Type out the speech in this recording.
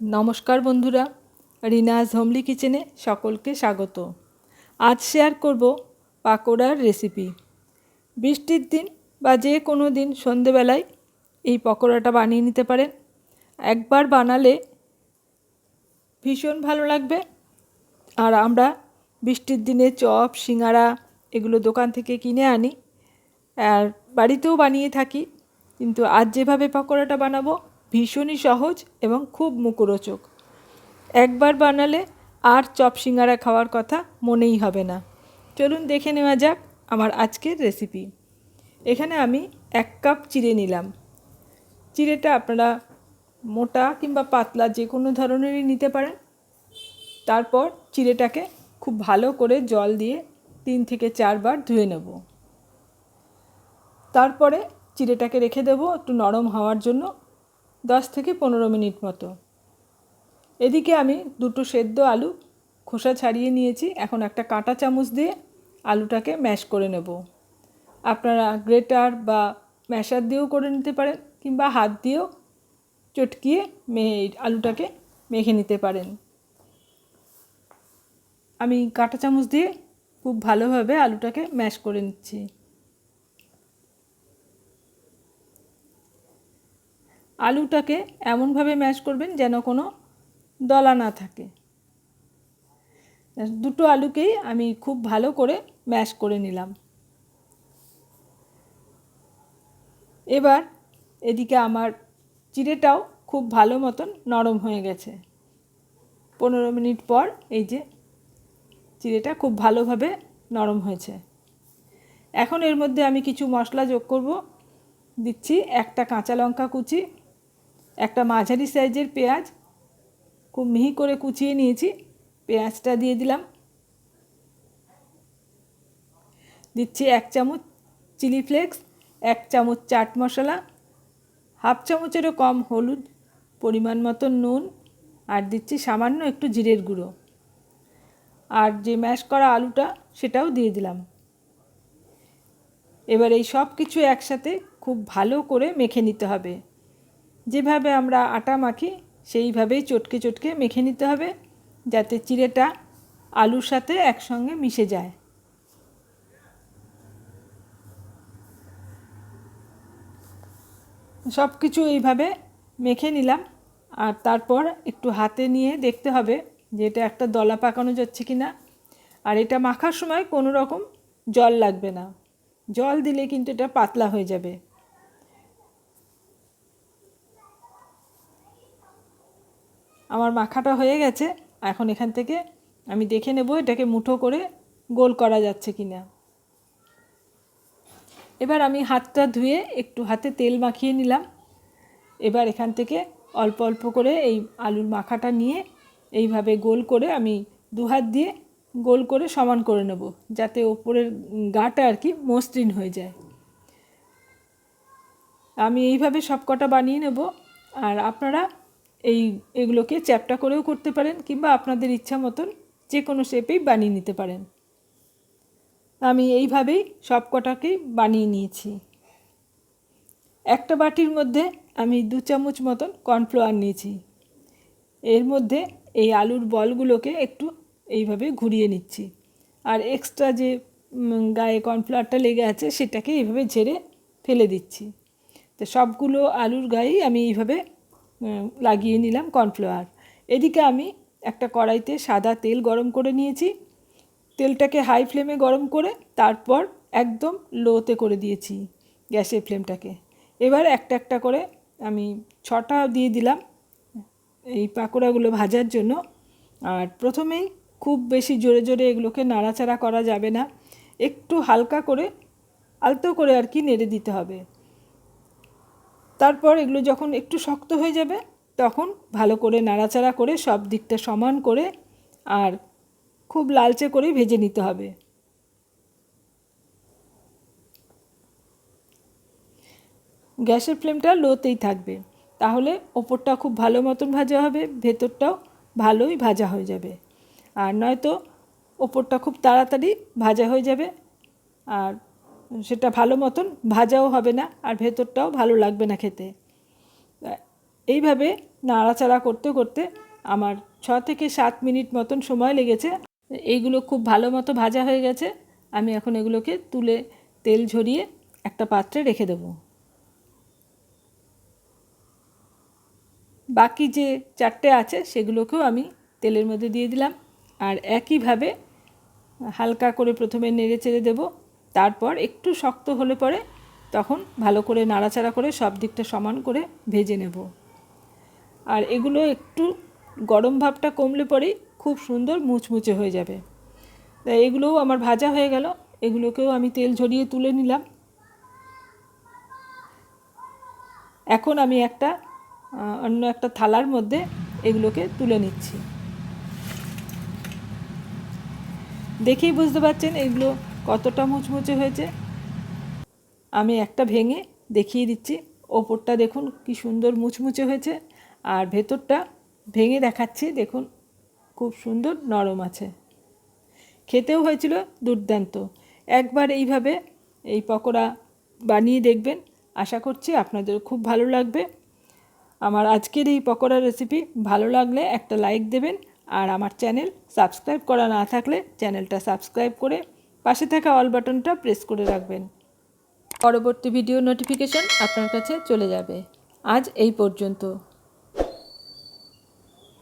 নমস্কার বন্ধুরা, রিনাজ হোমলি কিচেনে সকলকে স্বাগত। আজ শেয়ার করব পাকোড়ার রেসিপি বৃষ্টির দিন বা যে কোনো দিন সন্ধেবেলায় এই পকোড়াটা বানিয়ে নিতে পারেন। একবার বানালে ভীষণ ভালো লাগবে। আর আমরা বৃষ্টির দিনে চপ, সিঙ্গারা এগুলো দোকান থেকে কিনে আনি। আর বাড়িতেও বানিয়ে থাকি। কিন্তু আজ যেভাবে পকোড়াটা বানাবো ভীষণই সহজ এবং খুব মুখরোচক। একবার বানালে আর চপ সিঙ্গারা খাওয়ার কথা মনেই হবে না। চলুন দেখে নেওয়া যাক আমার আজকের রেসিপি এখানে আমি এক কাপ চিড়ে নিলাম। চিড়েটা আপনারা মোটা কিংবা পাতলা যে কোনো ধরনেরই নিতে পারেন। তারপর চিড়েটাকে খুব ভালো করে জল দিয়ে তিন থেকে চারবার ধুয়ে নেব। তারপরে চিড়েটাকে রেখে দেবো একটু নরম হওয়ার জন্য। দশ থেকে পনেরো মিনিট মতো। এদিকে আমি দুটো সেদ্ধ আলু খোসা ছাড়িয়ে নিয়েছি। এখন একটা কাঁটা চামচ দিয়ে আলুটাকে ম্যাশ করে নেব। আপনারা গ্রেটার বা ম্যাশার দিয়েও করে নিতে পারেন কিংবা হাত দিয়েও চটকিয়ে মে আলুটাকে মেখে নিতে পারেন। আমি কাঁটা চামচ দিয়ে খুব ভালোভাবে আলুটাকে ম্যাশ করে নিচ্ছি। আলুটাকে এমনভাবে ম্যাশ করবেন যেন কোনো দলা না থাকে। দুটো আলুকেই আমি খুব ভালো করে ম্যাশ করে নিলাম। এবার এদিকে আমার চিড়েটাও খুব ভালো মতন নরম হয়ে গেছে। পনেরো মিনিট পর এই যে চিড়েটা খুব ভালোভাবে নরম হয়েছে। এখন এর মধ্যে আমি কিছু মশলা যোগ করব। দিচ্ছি একটা কাঁচা লঙ্কা কুচি একটা মাঝারি সাইজের পেঁয়াজ খুব মিহি করে কুচিয়ে নিয়েছি। পেঁয়াজটা দিয়ে দিলাম। দিচ্ছি এক চামচ চিলি ফ্লেক্স, এক চামচ চাট মশলা, হাফ চামচেরও কম হলুদ পরিমাণ মতো নুন আর দিচ্ছি সামান্য একটু জিরের গুঁড়ো। আর যে ম্যাশ করা আলুটা সেটাও দিয়ে দিলাম। এবার এই সব কিছু একসাথে খুব ভালো করে মেখে নিতে হবে। যেভাবে আমরা আটা মাখি, সেইভাবেই চটকে চটকে মেখে নিতে হবে, যাতে চিড়েটা আলুর সাথে একসঙ্গে মিশে যায়। সব কিছু এইভাবে মেখে নিলাম, আর তারপর একটু হাতে নিয়ে দেখতে হবে যে এটা একটা দলা পাকানো যাচ্ছে কি না আর এটা মাখার সময় কোনো রকম জল লাগবে না। জল দিলে কিন্তু এটা পাতলা হয়ে যাবে। আমার মাখাটা হয়ে গেছে, এখন এখান থেকে আমি দেখে নেব এটাকে মুঠো করে গোল করা যাচ্ছে কি না এবার আমি হাতটা ধুয়ে একটু হাতে তেল মাখিয়ে নিলাম। এবার এখান থেকে অল্প অল্প করে এই আলুর মাখাটা নিয়ে এইভাবে গোল করে আমি দু হাত দিয়ে গোল করে সমান করে নেব, যাতে ওপরের গাটা আর কি মসৃণ হয়ে যায়। আমি এইভাবে সব কটা বানিয়ে নেব, আর আপনারা এই, এগুলোকে চ্যাপটা করেও করতে পারেন কিংবা আপনাদের ইচ্ছা মতন যে কোনো শেপেই বানিয়ে নিতে পারেন। আমি এইভাবেই সব কটাকেই বানিয়ে নিয়েছি। একটা বাটির মধ্যে আমি দু চামচ মতন কর্নফ্লাওয়ার নিয়েছি। এর মধ্যে এই আলুর বলগুলোকে একটু এইভাবে ঘুরিয়ে নিচ্ছি। আর এক্সট্রা যে গায়ে কর্নফ্লাওয়ারটা লেগে আছে সেটাকে এইভাবে ঝেড়ে ফেলে দিচ্ছি। তো সবগুলো আলুর গায়েই আমি এইভাবে লাগিয়ে নিলাম কর্নফ্লাওয়ার। এদিকে আমি একটা কড়াইতে সাদা তেল গরম করে নিয়েছি। তেলটাকে হাই ফ্লেমে গরম করে তারপর একদম লোতে করে দিয়েছি গ্যাসের ফ্লেমটাকে। এবার একটা একটা করে আমি ছটা দিয়ে দিলাম এই পাকোড়াগুলো ভাজার জন্য। আর প্রথমেই খুব বেশি জোরে জোরে এগুলোকে নাড়াচাড়া করা যাবে না। একটু হালকা করে আলতো করে আর কি নেড়ে দিতে হবে। তারপর এগুলো যখন একটু শক্ত হয়ে যাবে, তখন ভালো করে নাড়াচাড়া করে সব দিকটা সমান করে আর খুব লালচে করে ভেজে নিতে হবে। গ্যাসের ফ্লেমটা লোতেই থাকবে। তাহলে ওপরটা খুব ভালো মতন ভাজা হবে, ভেতরটাও ভালোই ভাজা হয়ে যাবে। আর নয়তো ওপরটা খুব তাড়াতাড়ি ভাজা হয়ে যাবে। আর সেটা ভালো মতন ভাজাও হবে না আর ভেতরটাও ভালো লাগবে না খেতে। এইভাবে নাড়াচাড়া করতে করতে আমার ছ থেকে সাত মিনিট মতন সময় লেগেছে। এইগুলো খুব ভালো মতো ভাজা হয়ে গেছে। আমি এখন এগুলোকে তুলে তেল ঝরিয়ে একটা পাত্রে রেখে দেবো। বাকি যে চারটে আছে সেগুলোকেও আমি তেলের মধ্যে দিয়ে দিলাম। আর একইভাবে হালকা করে প্রথমে নেড়ে চেড়ে দেবো। তারপর একটু শক্ত হলে পরে তখন ভালো করে নাড়াচাড়া করে সব দিকটা সমান করে ভেজে নেব। আর এগুলো একটু গরম ভাবটা কমলে পরেই খুব সুন্দর মুচমুচে হয়ে যাবে। তাই এগুলোও আমার ভাজা হয়ে গেল, এগুলোকেও আমি তেল ঝরিয়ে তুলে নিলাম। এখন আমি একটা অন্য একটা থালার মধ্যে এগুলোকে তুলে নিচ্ছি। দেখেই বুঝতে পারছেন এগুলো কতটা মুচমুচে হয়েছে, আমি একটা ভেঙে দেখিয়ে দিচ্ছি। ওপরটা দেখুন কি সুন্দর মুচমুচে হয়েছে, আর ভেতরটা ভেঙে দেখাচ্ছি, দেখুন খুব সুন্দর নরম আছে। খেতেও হয়েছিল দুর্দান্ত। একবার এইভাবে এই পকোড়া বানিয়ে দেখবেন, আশা করছি আপনাদের খুব ভালো লাগবে। আমার আজকের এই পকোড়া রেসিপি ভালো লাগলে একটা লাইক দেবেন, আর আমার চ্যানেল সাবস্ক্রাইব করা না থাকলে চ্যানেলটা সাবস্ক্রাইব করে পাশে থাকা অল বাটনটা প্রেস করে রাখবেন। পরবর্তী ভিডিও নোটিফিকেশন আপনার কাছে চলে যাবে। আজ এই পর্যন্ত।